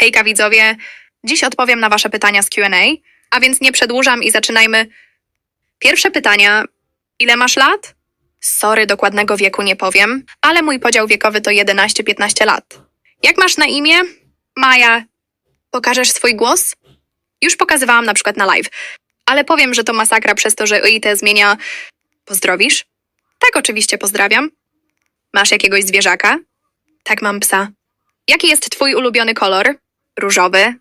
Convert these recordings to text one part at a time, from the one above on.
Hejka widzowie, dziś odpowiem na wasze pytania z Q&A, a więc nie przedłużam i zaczynajmy. Pierwsze pytania. Ile masz lat? Sorry, dokładnego wieku nie powiem, ale mój podział wiekowy to 11-15 lat. Jak masz na imię? Maja. Pokażesz swój głos? Już pokazywałam na przykład na live, ale powiem, że to masakra przez to, że UIT zmienia... Pozdrowisz? Tak, oczywiście pozdrawiam. Masz jakiegoś zwierzaka? Tak, mam psa. Jaki jest twój ulubiony kolor? Różowy.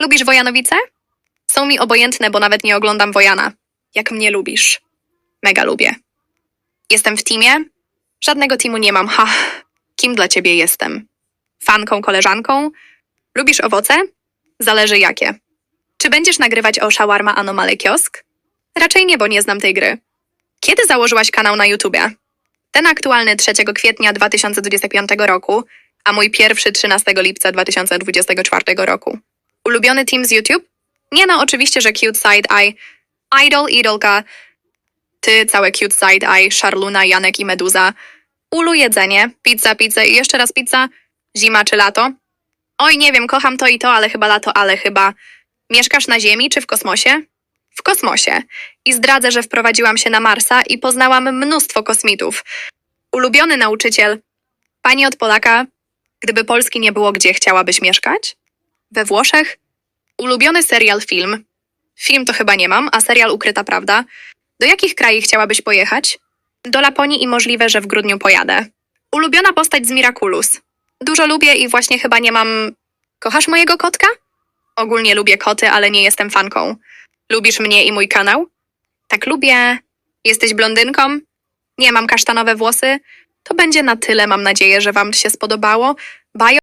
Lubisz Wojanowice? Są mi obojętne, bo nawet nie oglądam Wojana. Jak mnie lubisz? Mega lubię. Jestem w teamie? Żadnego teamu nie mam, ha. Kim dla ciebie jestem? Fanką, koleżanką? Lubisz owoce? Zależy jakie. Czy będziesz nagrywać o Shawarma Anomaly Kiosk? Raczej nie, bo nie znam tej gry. Kiedy założyłaś kanał na YouTubie? Ten aktualny 3 kwietnia 2025 roku, a mój pierwszy 13 lipca 2024 roku. Ulubiony team z YouTube? Nie no, oczywiście, że Cute Side Eye, Idol, Idolka, ty, całe Cute Side Eye, Szarluna, Janek i Meduza. Ulu jedzenie, pizza, pizza i jeszcze raz pizza, zima czy lato? Oj, nie wiem, kocham to i to, ale chyba lato, ale chyba. Mieszkasz na Ziemi czy w kosmosie? W kosmosie. I zdradzę, że wprowadziłam się na Marsa i poznałam mnóstwo kosmitów. Ulubiony nauczyciel. Pani od Polaka. Gdyby Polski nie było, gdzie chciałabyś mieszkać? We Włoszech? Ulubiony serial film. Film to chyba nie mam, a serial Ukryta Prawda. Do jakich krajów chciałabyś pojechać? Do Laponii i możliwe, że w grudniu pojadę. Ulubiona postać z Miraculous. Dużo lubię i właśnie chyba nie mam... Kochasz mojego kotka? Ogólnie lubię koty, ale nie jestem fanką. Lubisz mnie i mój kanał? Tak lubię. Jesteś blondynką? Nie mam kasztanowe włosy? To będzie na tyle, mam nadzieję, że wam się spodobało. Bye